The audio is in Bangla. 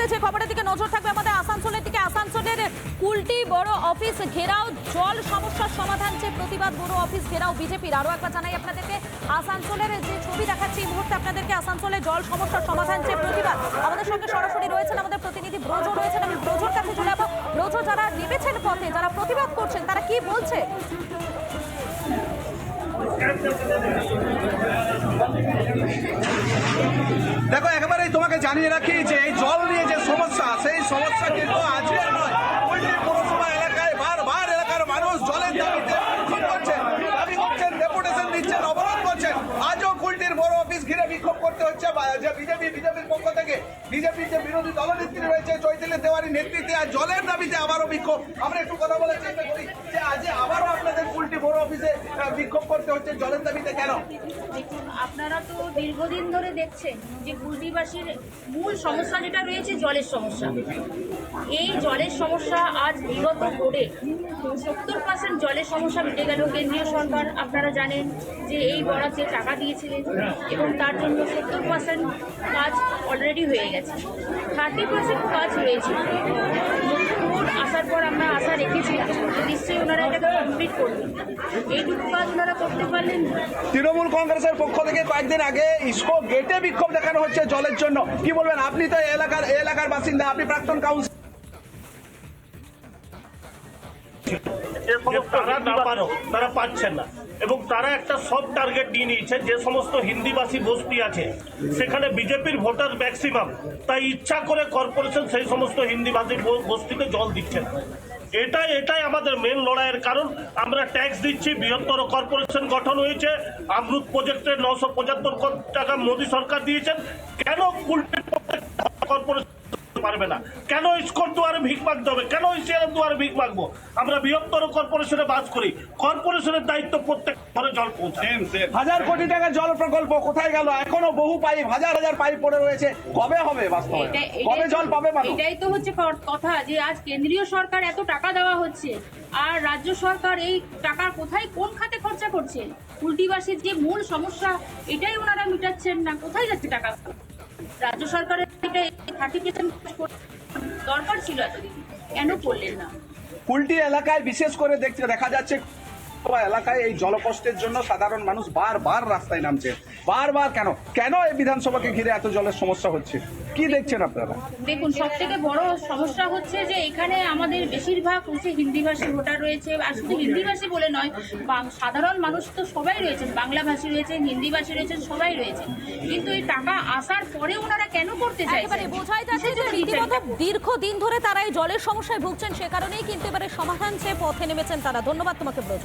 মুহূর্তে যে খবরের দিকে নজর থাকবে আমাদের আসানসোলের দিকে। আসানসোলের কুলটি বড় অফিস ঘেরাও, জল সমস্যার সমাধান চেয়ে প্রতিবাদ, বড় অফিস ঘেরাও বিজেপির। আরও একবার জানাই আপনাদেরকে, আসানসোলের যে ছবি দেখাচ্ছি এই মুহূর্তে আপনাদেরকে আসানসোলে জল সমস্যার সমাধান চেয়ে প্রতিবাদ, আমাদের সঙ্গে সরাসরি রয়েছেন আমাদের প্রতিনিধি ব্রজ রয়েছেন আমি ব্রজর কাছে চলে যাব ব্রজ যারা নেমেছেন পথে, যারা প্রতিবাদ করছেন, তারা কি বলছে? দেখো, একেবারেই তোমাকে জানিয়ে রাখি যে এই জল নিয়ে যে সমস্যা সেই সমস্যা কিন্তু আজকের নয় কুলটি পৌরসভা এলাকায় বারবার এলাকার মানুষ জলের দাবিতে বিক্ষোভ করছেন দাবি করছেন ডেপুটেশন দিচ্ছেন অবরোধ করছেন আজও কুলটির বড় অফিস ঘিরে বিক্ষোভ করতে হচ্ছে বা- যে বিজেপি বিজেপির পক্ষ বিজেপির যে বিরোধী দলনেত্রী রয়েছে চৈতন্য দেওয়ারি নেতৃত্বে, আর জলের দাবিতে আবারও বিক্ষোভ। আমরা একটু কথা বলার চেষ্টা করি যে আজ আবারও আপনাদের কুলটি বড় অফিসে বিক্ষোভ করতে হচ্ছে জলের দাবিতে কেন? আপনারা তো দীর্ঘদিন ধরে দেখছেন যে কুলটিবাসীর মূল সমস্যা যেটা রয়েছে, জলের সমস্যা। এই জলের সমস্যা আজ বিগত বোর্ডে সত্তর পার্সেন্ট জলের সমস্যা মিটে গেল। কেন্দ্রীয় সরকার, আপনারা জানেন যে এই বরাদ্দে টাকা দিয়েছিলেন এবং তার জন্য সত্তর পার্সেন্ট কাজ অলরেডি হয়ে গেছে। থার্টি পার্সেন্ট কাজ রয়েছে নতুন আসার পর আমরা আশা রেখেছিলাম নিশ্চয়ই ওনারা এটাকে কমপ্লিট করবেন। এইটুকু কাজ ওনারা করতে পারলেন তৃণমূল কংগ্রেসের পক্ষ থেকে কয়েকদিন আগে ইস্কো গেটে বিক্ষোভ দেখানো হচ্ছে জলের জন্য। কি বলবেন? আপনি তো এলাকার এলাকার বাসিন্দা আপনি প্রাক্তন তারা না পারো তারা পাচ্ছেন না। এবং তারা একটা সব টার্গেট নিয়ে নিয়েছে, যে সমস্ত হিন্দিভাষী বস্তি আছে, সেখানে বিজেপির ভোটার ম্যাক্সিমাম তাই ইচ্ছা করে কর্পোরেশন সেই সমস্ত হিন্দিভাষী বস্তিতে জল দিচ্ছে না এটাই এটাই আমাদের মেন লড়াইয়ের কারণ। আমরা ট্যাক্স দিচ্ছি, বৃহত্তর কর্পোরেশন গঠন হয়েছে আমরুত প্রজেক্টে নশো পঁচাত্তর টাকা মোদী সরকার দিয়েছেন। কেন উল্টে কর্পোরেশন পারবে না। কেন স্কোর দুয়ারে ভিক মাগতে হবে? কেন ইসিআর দুয়ারে ভিক মাগবো আমরা বৃহত্তর কর্পোরেশনে বাস করি। কর্পোরেশনের দায়িত্ব প্রত্যেক ঘরে জল পৌঁছায়। হাজার কোটি টাকার জল প্রকল্প কোথায় গেল? এখনও বহু পাইপ হাজার হাজার পাইপ পড়ে রয়েছে। কবে হবে বাস্তবে কবে জল পাবে এটাই তো হচ্ছে কথা যে আজ কেন্দ্রীয় সরকার এত টাকা দেওয়া হচ্ছে আর রাজ্য সরকার এই টাকা কোথায় কোন খাতে খরচা করছে? উল্টিবাসীর যে মূল সমস্যা এটাই ওনারা মিটাচ্ছেন না। কোথায় যাচ্ছে টাকা? রাজ্য সরকারের এটা সার্টিফিকেশন দরকার ছিল কেন করলেন না? কুলটি এলাকায় বিশেষ করে দেখতে দেখা যাচ্ছে এলাকায় এই জলকষ্টের জন্য সাধারণ মানুষ বারবার রাস্তায় নামছে। বারবার কেন? কেন এই বিধানসভাকে ঘিরে এত জলের সমস্যা হচ্ছে? কি দেখছেন আপনারা? দেখুন সব থেকে বড় সমস্যা হচ্ছে যে এখানে আমাদের বেশিরভাগ হচ্ছে হিন্দিভাষী ভোটার রয়েছে। আর শুধু হিন্দিভাষী বলে নয় বাং- সাধারণ মানুষ তো সবাই রয়েছেন বাংলাভাষী রয়েছেন হিন্দিভাষী রয়েছেন সবাই রয়েছেন কিন্তু এই টাকা আসার পরে ওনারা কেন করতে একেবারে চাইছেন বোঝাই যাচ্ছে যে রীতিমতো দীর্ঘদিন ধরে তারা এই জলের সমস্যায় ভুগছেন সে কারণেই কিন্তু এবারে সমাধান চেয়ে পথে নেমেছেন তারা। ধন্যবাদ তোমাকে ব্রজ।